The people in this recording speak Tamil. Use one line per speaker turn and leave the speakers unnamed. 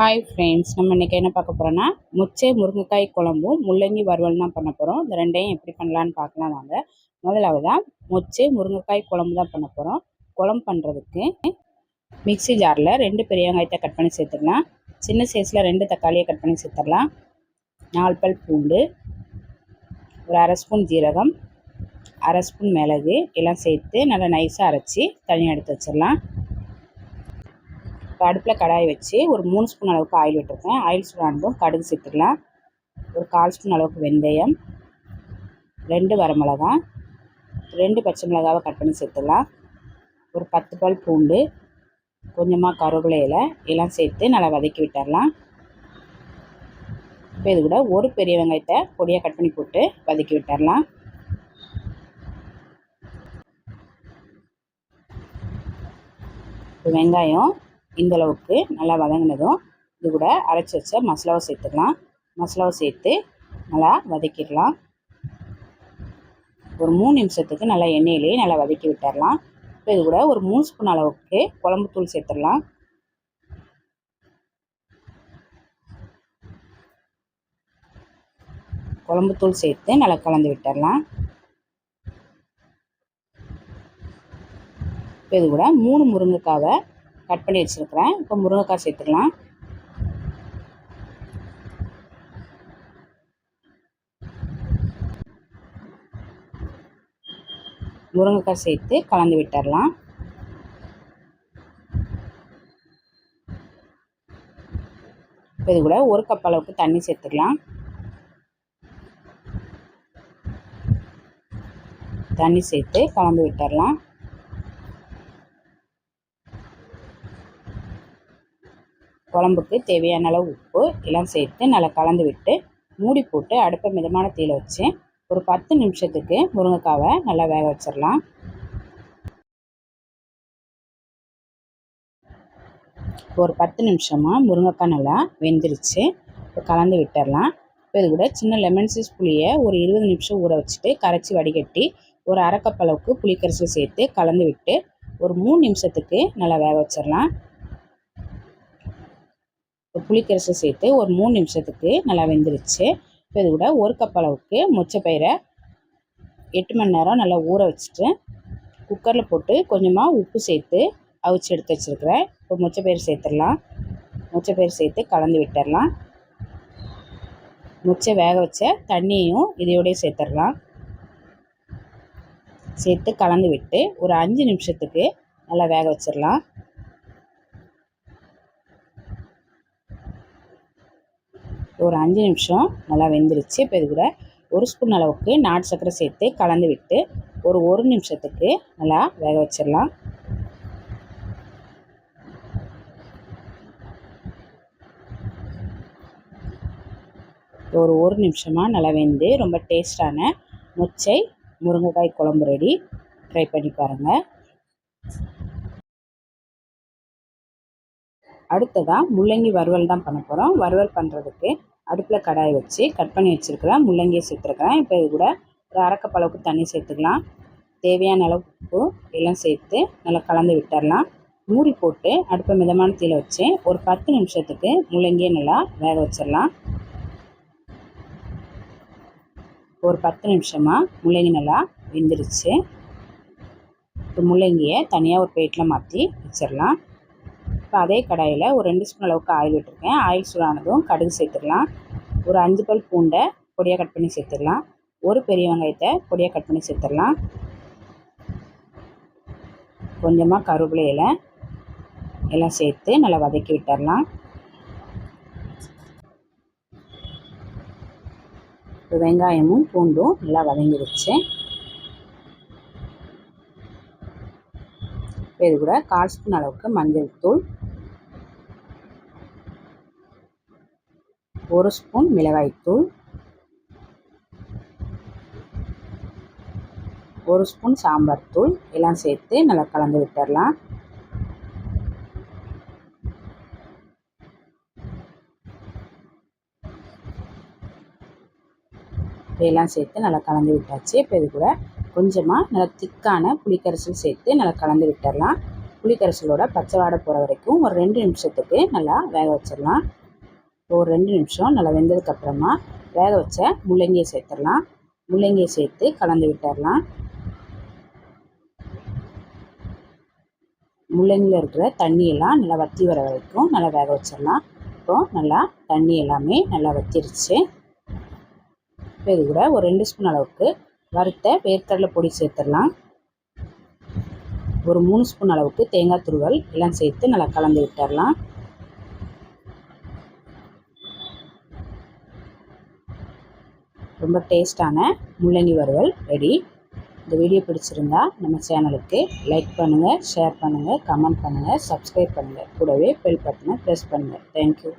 ஹாய் ஃப்ரெண்ட்ஸ் நம்ம இன்றைக்கி என்ன பார்க்க போகிறோன்னா முச்சை முருங்கைக்காய் குழம்பும் முள்ளங்கி வறுவல் தான் பண்ண போகிறோம் இந்த ரெண்டையும் எப்படி பண்ணலான்னு பார்க்கலாம் வாங்க. முதலாவதாக முச்சை முருங்கைக்காய் குழம்பு தான் பண்ண போகிறோம் குழம்பு பண்ணுறதுக்கு மிக்சி ஜாரில் ரெண்டு பெரிய வெங்காயத்தை கட் பண்ணி சேர்த்துக்கலாம். சின்ன சைஸில் ரெண்டு தக்காளியை கட் பண்ணி சேர்த்துடலாம். நாலு பல் பூண்டு ஒரு அரை ஸ்பூன் ஜீரகம் அரை ஸ்பூன் மிளகு எல்லாம் சேர்த்து நல்லா நைஸாக அரைச்சி தனியாக எடுத்து வச்சிடலாம். அடுப்பில் கடாய் வச்சு ஒரு மூணு ஸ்பூன் அளவுக்கு ஆயில் விட்டுருக்கேன். ஆயில் சூடானதும் கடுகு சேர்த்துக்கலாம். ஒரு கால் ஸ்பூன் அளவுக்கு வெந்தயம் ரெண்டு வரமிளகா ரெண்டு பச்சை மிளகாவை கட் பண்ணி சேர்த்துக்கலாம். ஒரு பத்து பால் பூண்டு கொஞ்சமாக கருவேப்பிலையில் எல்லாம் சேர்த்து நல்லா வதக்கி விட்டுடலாம் இப்போ இது கூட ஒரு பெரிய வெங்காயத்தை பொடியாக கட் பண்ணி போட்டு வதக்கி விட்டுடலாம் இப்போ வெங்காயம் இந்த அளவுக்கு நல்லா வதங்கினதும் இது கூட அரைச்சி வச்ச மசாலாவை சேர்த்துக்கலாம். மசாலாவை சேர்த்து நல்லா வதக்கிடலாம். ஒரு மூணு நிமிஷத்துக்கு நல்லா எண்ணெயிலேயே நல்லா வதக்கி விட்டுடலாம் இப்போ இது கூட ஒரு மூணு ஸ்பூன் அளவுக்கு குழம்புத்தூள் சேர்த்துடலாம். குழம்புத்தூள் சேர்த்து நல்லா கலந்து விட்டுடலாம் இப்போ இது கூட மூணு முருங்கைக்காவை கட் பண்ணி வச்சுருக்கிறேன். இப்போ முருங்கைக்காய் சேர்த்துக்கலாம். முருங்கைக்காய் சேர்த்து கலந்து விட்டுடலாம் இப்போ இது கூட ஒரு கப் அளவுக்கு தண்ணி சேர்த்துக்கலாம். தண்ணி சேர்த்து கலந்து விட்டுடலாம் குழம்புக்கு தேவையான அளவு உப்பு எல்லாம் சேர்த்து நல்லா கலந்து விட்டு மூடி போட்டு அடுப்பை மிதமான தீயில் வச்சு ஒரு பத்து நிமிஷத்துக்கு முருங்கைக்காவை நல்லா வேக வச்சிடலாம். ஒரு பத்து நிமிஷமாக முருங்கைக்காய் நல்லா வெந்துருச்சு. இப்போ கலந்து விட்டுடலாம். இப்போ இது கூட சின்ன லெமன் சீஸ் புளியை ஒரு இருபது நிமிஷம் ஊற வச்சுட்டு கரைச்சி வடிகட்டி ஒரு அரைக்கப் அளவுக்கு சேர்த்து கலந்து விட்டு ஒரு மூணு நிமிஷத்துக்கு நல்லா வேக வச்சிடலாம். புளிக்கரைசல் சேர்த்து ஒரு மூணு நிமிஷத்துக்கு நல்லா வெந்துருச்சு. இப்போ இது கூட ஒரு கப் அளவுக்கு மொச்சப்பயிரை எட்டு மணி நேரம் நல்லா ஊற வச்சுட்டு குக்கரில் போட்டு கொஞ்சமாக உப்பு சேர்த்து அவிச்சு எடுத்து வச்சுருக்கிறேன். இப்போ மொச்சப்பயிறு சேர்த்துடலாம். மொச்சப்பயிறு சேர்த்து கலந்து விட்டுடலாம். மொச்சை வேக வச்ச தண்ணியையும் இதையோடய சேர்த்துடலாம். சேர்த்து கலந்து விட்டு ஒரு அஞ்சு நிமிஷத்துக்கு நல்லா வேக வச்சிடலாம். ஒரு அஞ்சு நிமிஷம் நல்லா வெந்துருச்சு. இப்போ இது கூட ஒரு ஸ்பூன் அளவுக்கு நாட்டு சர்க்கரை சேர்த்து கலந்து விட்டு ஒரு ஒரு நிமிஷத்துக்கு நல்லா வேக வச்சிடலாம். ஒரு ஒரு நிமிஷமாக நல்லா வெந்து ரொம்ப டேஸ்டான முச்சை முருங்கைக்காய் குழம்பு ரெடி. ட்ரை பண்ணி பாருங்கள் அடுத்ததாக முள்ளங்கி வறுவல் தான் பண்ண போகிறோம் வறுவல் பண்ணுறதுக்கு அடுப்பில் கடாயை வச்சு கட் பண்ணி வச்சுருக்கிறேன். முள்ளங்கியை சேர்த்துருக்குறேன். இப்போ இது கூட ஒரு அரைக்கப் அளவுக்கு தண்ணி சேர்த்துக்கலாம். தேவையான அளவு உப்பு எல்லாம் சேர்த்து நல்லா கலந்து விட்டுடலாம் மூடி போட்டு அடுப்பை மிதமான தீயில் வச்சு ஒரு பத்து நிமிஷத்துக்கு முள்ளங்கியை நல்லா வேக வச்சிடலாம் ஒரு பத்து நிமிஷமாக முள்ளங்கி நல்லா வெந்துருச்சு. இப்போ முள்ளங்கியை தனியாக ஒரு பிளேட்டில் மாற்றி வச்சிடலாம் இப்போ அதே கடாயில் ஒரு ரெண்டு ஸ்பூன் அளவுக்கு ஆயில் விட்டுருக்கேன். ஆயில் சூடானதும் கடுகு சேர்த்துடலாம். ஒரு அஞ்சு பல் பூண்டை பொடியாக கட் பண்ணி சேர்த்துடலாம். ஒரு பெரிய வெங்காயத்தை பொடியாக கட் பண்ணி சேர்த்துடலாம். கொஞ்சமாக கருவேப்பிலை இலை எல்லாம் சேர்த்து நல்லா வதக்கி விட்டுடலாம். இப்போ வெங்காயமும் பூண்டும் நல்லா வதங்கிடுச்சு. இது கூட கால் ஸ்பூன் அளவுக்கு மஞ்சள் தூள் ஒரு ஸ்பூன் மிளகாய்த்தூள் ஒரு ஸ்பூன் சாம்பார் தூள் எல்லாம் சேர்த்து நல்லா கலந்து விட்டுடலாம். எல்லாம் சேர்த்து நல்லா கலந்து விட்டாச்சு. இப்போ இது கூட கொஞ்சமாக நல்லா திக்கான புளிக்கரைசல் சேர்த்து நல்லா கலந்து விட்டுடலாம். புளிக்கரைசலோட பச்சை வாடை போகிற வரைக்கும் ஒரு ரெண்டு நிமிஷத்துக்கு நல்லா வேக வச்சிடலாம். ஒரு ரெண்டு நிமிஷம் நல்லா வெந்ததுக்கப்புறமா வேக வச்ச முள்ளங்கியை சேர்த்துடலாம். முள்ளங்கியை சேர்த்து கலந்து விட்டுடலாம். முள்ளங்கியில் இருக்கிற தண்ணியெல்லாம் நல்லா வற்றி வர வரைக்கும் நல்லா வேக வச்சிடலாம். இப்போ நல்லா தண்ணி எல்லாமே நல்லா வத்திருச்சு. இப்போ இது கூட ஒரு ரெண்டு ஸ்பூன் அளவுக்கு வறுத்த வேர்க்கடலை பொடி சேர்த்துடலாம். ஒரு மூணு ஸ்பூன் அளவுக்கு தேங்காய் துருவல் எல்லாம் சேர்த்து நல்லா கலந்து விட்டுடலாம். ரொம்ப டேஸ்டான முள்ளங்கி வறுவல் ரெடி இந்த வீடியோ பிடிச்சிருந்தா நம்ம சேனலுக்கு லைக் பண்ணுங்கள் ஷேர் பண்ணுங்கள் கமெண்ட் பண்ணுங்கள் சப்ஸ்கிரைப் பண்ணுங்கள் கூடவே பெல் பட்டனை ப்ரெஸ் பண்ணுங்கள் தேங்க்யூ